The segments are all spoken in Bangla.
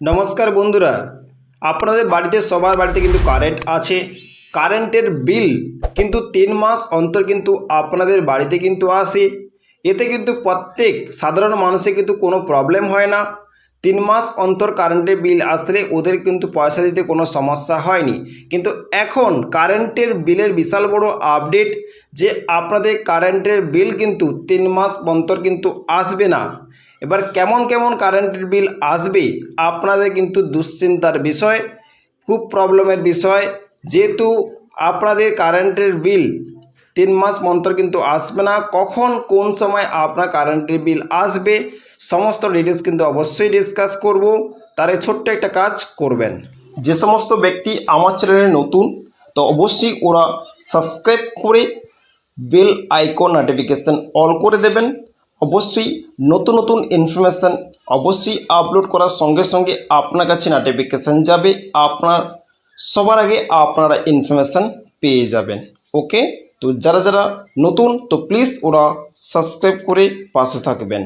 নমস্কার বন্ধুরা, আপনাদের বাড়িতে সবার বাড়িতে কিন্তু কারেন্ট আছে। কারেন্টের বিল কিন্তু তিন মাস অন্তর কিন্তু আপনাদের বাড়িতে কিন্তু আসে। এতে কিন্তু প্রত্যেক সাধারণ মানুষের কিন্তু কোনো প্রবলেম হয় না। তিন মাস অন্তর কারেন্টের বিল আসলে ওদের কিন্তু পয়সা দিতে কোনো সমস্যা হয়নি। কিন্তু এখন কারেন্টের বিলের বিশাল বড় আপডেট যে আপনাদের কারেন্টের বিল কিন্তু তিন মাস অন্তর কিন্তু আসবে না। এবার কেমন কেমন কারেন্টের বিল আসবে, আপনাদের কিন্তু দুশ্চিন্তার বিষয়, খুব প্রবলেমের বিষয়। যেহেতু আপনাদের কারেন্টের বিল তিন মাস মন্তর কিন্তু আসবে না, কখন কোন সময় আপনার কারেন্টের বিল আসবে, সমস্ত ডিটেলস কিন্তু অবশ্যই ডিসকাস করব। তার ছোট্ট একটা কাজ করবেন। যে সমস্ত ব্যক্তি আমার চ্যানেলে নতুন, তো অবশ্যই ওরা সাবস্ক্রাইব করে বেল আইকন নোটিফিকেশান অল করে দেবেন। অবশ্যই নতুন নতুন ইনফরমেশান অবশ্যই আপলোড করার সঙ্গে সঙ্গে আপনার কাছে নোটিফিকেশান যাবে। আপনার, সবার আগে আপনারা ইনফরমেশান পেয়ে যাবেন। ওকে তো যারা যারা নতুন, তো প্লিজ ওরা সাবস্ক্রাইব করে পাশে থাকবেন।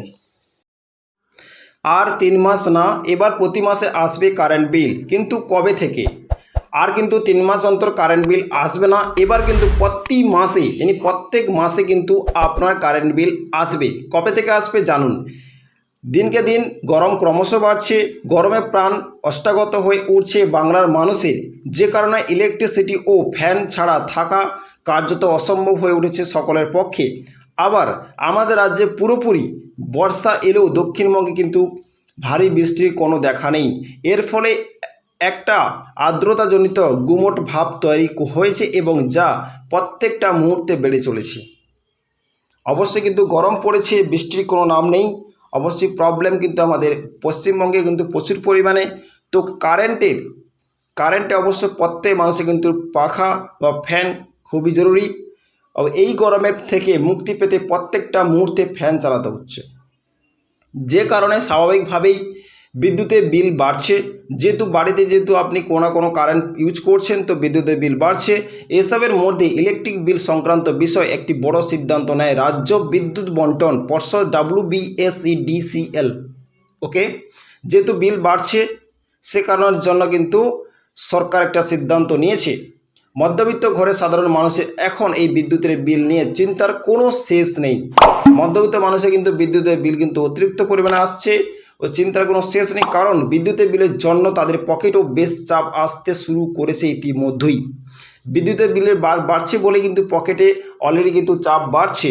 আর তিন মাস না, এবার প্রতি মাসে আসবে কারেন্ট বিল কিন্তু কবে থেকে? আর কিন্তু তিন মাস অন্তর কারেন্ট বিল আসবে না। এবার কিন্তু প্রতি মাসে yani প্রত্যেক মাসে কিন্তু আপনার কারেন্ট বিল আসবে। কবে থেকে আসবে জানুন। দিনকে দিন গরম ক্রমশ বাড়ছে, গরমে প্রাণ অষ্টাগত হয়ে উঠছে বাংলার মানুষের। যে কারণে ইলেকট্রিসিটি ও ফ্যান ছাড়া থাকা কার্যত অসম্ভব হয়ে উঠেছে সকলের পক্ষে। আবার আমাদের রাজ্যে পুরোপুরি বর্ষা এলেও দক্ষিণবঙ্গে কিন্তু ভারী বৃষ্টির কোনো দেখা নেই। এর ফলে একটা আর্দ্রতাজনিত গুমট ভাব তৈরি হয়েছে এবং যা প্রত্যেকটা মুহূর্তে বেড়ে চলেছে। অবশ্যই কিন্তু গরম পড়েছে, বৃষ্টির কোনো নাম নেই। অবশ্যই প্রবলেম কিন্তু আমাদের পশ্চিমবঙ্গে কিন্তু প্রচুর পরিমাণে। তো কারেন্টের কারেন্টে অবশ্য প্রত্যেক মানুষের কিন্তু পাখা বা ফ্যান খুবই জরুরি। এই গরমের থেকে মুক্তি পেতে প্রত্যেকটা মুহূর্তে ফ্যান চালাতে হচ্ছে। যে কারণে স্বাভাবিকভাবেই বিদ্যুতের বিল বাড়ছে। যেহেতু বাড়িতে যেহেতু আপনি কোনো কোনো কারেন্ট ইউজ করছেন, তো বিদ্যুতের বিল বাড়ছে। এসবের মধ্যে ইলেকট্রিক বিল সংক্রান্ত বিষয় একটি বড় সিদ্ধান্ত নেয় রাজ্য বিদ্যুৎ বন্টন পর্ষদ ডাব্লিউ বিএসইডিসিএল ওকে যেহেতু বিল বাড়ছে, সে কারণের জন্য কিন্তু সরকার একটা সিদ্ধান্ত নিয়েছে। মধ্যবিত্ত ঘরে সাধারণ মানুষের এখন এই বিদ্যুতের বিল নিয়ে চিন্তার কোনো শেষ নেই। মধ্যবিত্ত মানুষের কিন্তু বিদ্যুতের বিল কিন্তু অতিরিক্ত পরিমাণে আসছে। ও চিন্তার কোনো শেষ নেই, কারণ বিদ্যুতের বিলের জন্য তাদের পকেটেও বেশ চাপ আসতে শুরু করেছে ইতিমধ্যেই। বিদ্যুতের বিলের বাড়ছে বলে কিন্তু পকেটে অলরেডি কিন্তু চাপ বাড়ছে।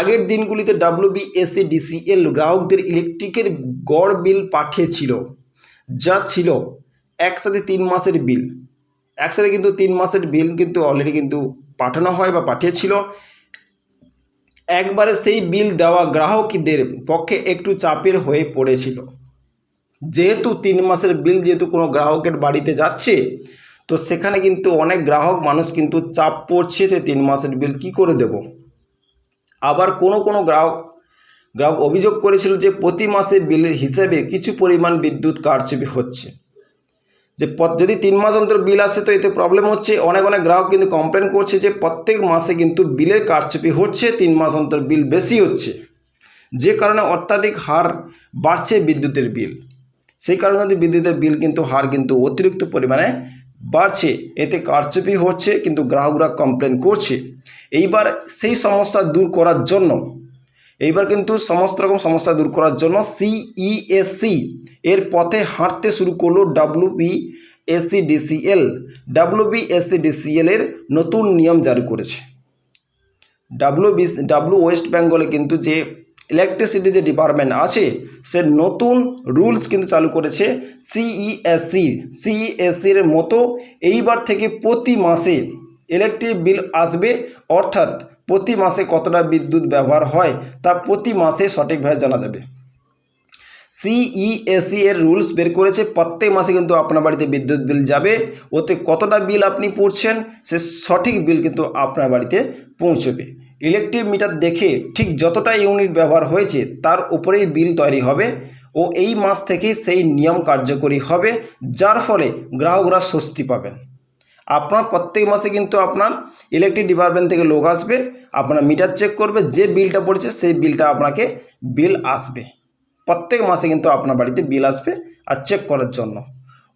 আগের দিনগুলিতে ডাব্লিউবিএসসি ডিসিএল গ্রাহকদের ইলেকট্রিকের গড় বিল পাঠিয়েছিল, যা ছিল একসাথে তিন মাসের বিল। একসাথে কিন্তু তিন মাসের বিল কিন্তু অলরেডি কিন্তু পাঠানো হয় বা পাঠিয়েছিল। একবারে সেই বিল দেওয়া গ্রাহকদের পক্ষে একটু চাপের হয়ে পড়েছিল। যেহেতু তিন মাসের বিল যেহেতু কোনো গ্রাহকের বাড়িতে যাচ্ছে, তো সেখানে কিন্তু অনেক গ্রাহক মানুষ কিন্তু চাপ পড়ছে যে তিন মাসের বিল কি করে দেব। আবার কোনো কোনো গ্রাহক গ্রাহক অভিযোগ করেছিল যে প্রতি মাসে বিলের হিসেবে কিছু পরিমাণ বিদ্যুৎ কারচুপি হচ্ছে। যে যদি তিন মাস অন্তর বিল আসে তো এতে প্রবলেম হচ্ছে। অনেক অনেক গ্রাহক কিন্তু কমপ্লেন করছে যে প্রত্যেক মাসে কিন্তু বিলের কারচুপি হচ্ছে, তিন মাস অন্তর বিল বেশি হচ্ছে। যে কারণে অত্যাধিক হার বাড়ছে বিদ্যুতের বিল সেই কারণে কিন্তু বিদ্যুতের বিল কিন্তু হার কিন্তু অতিরিক্ত পরিমাণে বাড়ছে। এতে কারচুপি হচ্ছে, কিন্তু গ্রাহকরা কমপ্লেন করছে। এইবার সেই সমস্যা দূর করার জন্য এইবার কিন্তু সমস্ত রকম সমস্যা দূর করার জন্য সিইএসসি এর পথে হাঁটতে শুরু করল W B SC DCL W B SC DCL এর নতুন নিয়ম জারি করেছে। ডাব্লু ডাব্লু ওয়েস্ট বেঙ্গলে কিন্তু যে ইলেকট্রিসিটি যে ডিপার্টমেন্ট আছে, সে নতুন রুলস কিন্তু চালু করেছে সিইএসসি সিইএসসির মতো এইবার থেকে প্রতি মাসে ইলেকট্রিক বিল আসবে, অর্থাৎ প্রতি মাসে কতটা বিদ্যুৎ ব্যবহার হয় তা প্রতি মাসে সঠিকভাবে জানা যাবে। সিইএসি এর রুলস বের করেছে, প্রত্যেক মাসে কিন্তু আপনার বাড়িতে বিদ্যুৎ বিল যাবে, ওতে কতটা বিল আপনি পড়ছেন, সে সঠিক বিল কিন্তু আপনার বাড়িতে পৌঁছবে। ইলেকট্রিক মিটার দেখে ঠিক যতটা ইউনিট ব্যবহার হয়েছে, তার উপরেই বিল তৈরি হবে ও এই মাস থেকেই সেই নিয়ম কার্যকরী হবে, যার ফলে গ্রাহকরা স্বস্তি পাবেন। আপনার প্রত্যেক মাসে কিন্তু আপনার ইলেকট্রিক ডিপার্টমেন্ট থেকে লোক আসবে, আপনার মিটার চেক করবে, যে বিলটা পড়েছে সেই বিলটা আপনাকে বিল আসবে। প্রত্যেক মাসে কিন্তু আপনার বাড়িতে বিল আসবে আর চেক করার জন্য।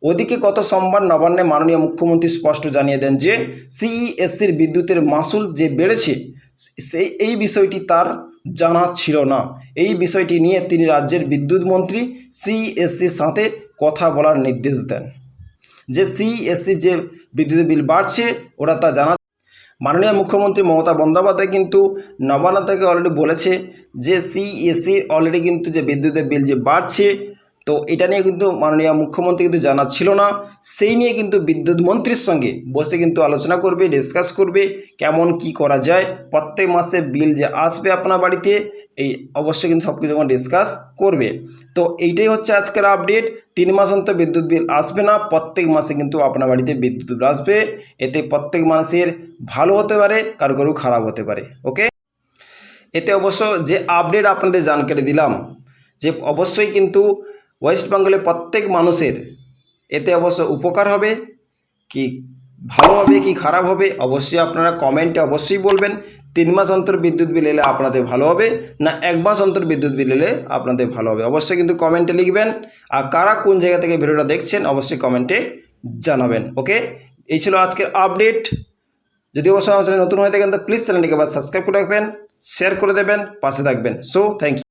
ওদিকে গত সোমবার নবান্নে মাননীয় মুখ্যমন্ত্রী স্পষ্ট জানিয়ে দেন যে সিইএসসির বিদ্যুতের মাসুল যে বেড়েছে, সেই, এই বিষয়টি তার জানা ছিল না। এই বিষয়টি নিয়ে তিনি রাজ্যের বিদ্যুৎ মন্ত্রী সিইএসসির সাথে কথা বলার নির্দেশ দেন। যে সিইএসসি যে বিদ্যুতের বিল বাড়ছে, ওরা তা জানা মাননীয় মুখ্যমন্ত্রী মমতা বন্দ্যোপাধ্যায় কিন্তু নবান্ন থেকে অলরেডি বলেছে যে সিএসসি অলরেডি কিন্তু যে বিদ্যুতের বিল যে বাড়ছে, তো এটা নিয়ে কিন্তু মাননীয় মুখ্যমন্ত্রী কিন্তু জানা ছিল না। সেই নিয়ে কিন্তু বিদ্যুৎ মন্ত্রীর সঙ্গে বসে কিন্তু আলোচনা করবে ডিসকাস করবে, কেমন কি করা যায়। প্রত্যেক মাসে বিল যে আসবে আপনার বাড়িতে এই অবশ্যই কিন্তু সব কিছু যখন ডিসকাস করবে। তো এইটাই হচ্ছে আজকের আপডেট তিন মাস অন্তর বিদ্যুৎ বিল আসবে না, প্রত্যেক মাসে কিন্তু আপনার বাড়িতে বিদ্যুৎ বিল আসবে। এতে প্রত্যেক মানুষের ভালো হতে পারে কারও কারও খারাপ হতে পারে ওকে এতে অবশ্য যে আপডেট আপনাদের জানকারি দিলাম, যে অবশ্যই কিন্তু ওয়েস্ট বেঙ্গলের প্রত্যেক মানুষের এতে অবশ্য উপকার হবে, কি ভালো হবে, কি খারাপ হবে, অবশ্যই আপনারা কমেন্টে অবশ্যই বলবেন। তিন মাস অন্তর বিদ্যুৎ বিল এলে আপনাদের ভালো হবে, না এক মাস অন্তর বিদ্যুৎ বিল এলে আপনাদের ভালো হবে। অবশ্যই কিন্তু কমেন্টে লিখবেন, আর কারা কোন জায়গা থেকে ভিডিওটা দেখছেন অবশ্যই কমেন্টে জানাবেন ওকে এই ছিল আজকের আপডেট যদি অবশ্যই আমার চ্যানেল নতুন হয়ে থাকেন, তো প্লিজ চ্যানেলটিকে আবার সাবস্ক্রাইব করে রাখবেন শেয়ার করে দেবেন, পাশে থাকবেন। So thank you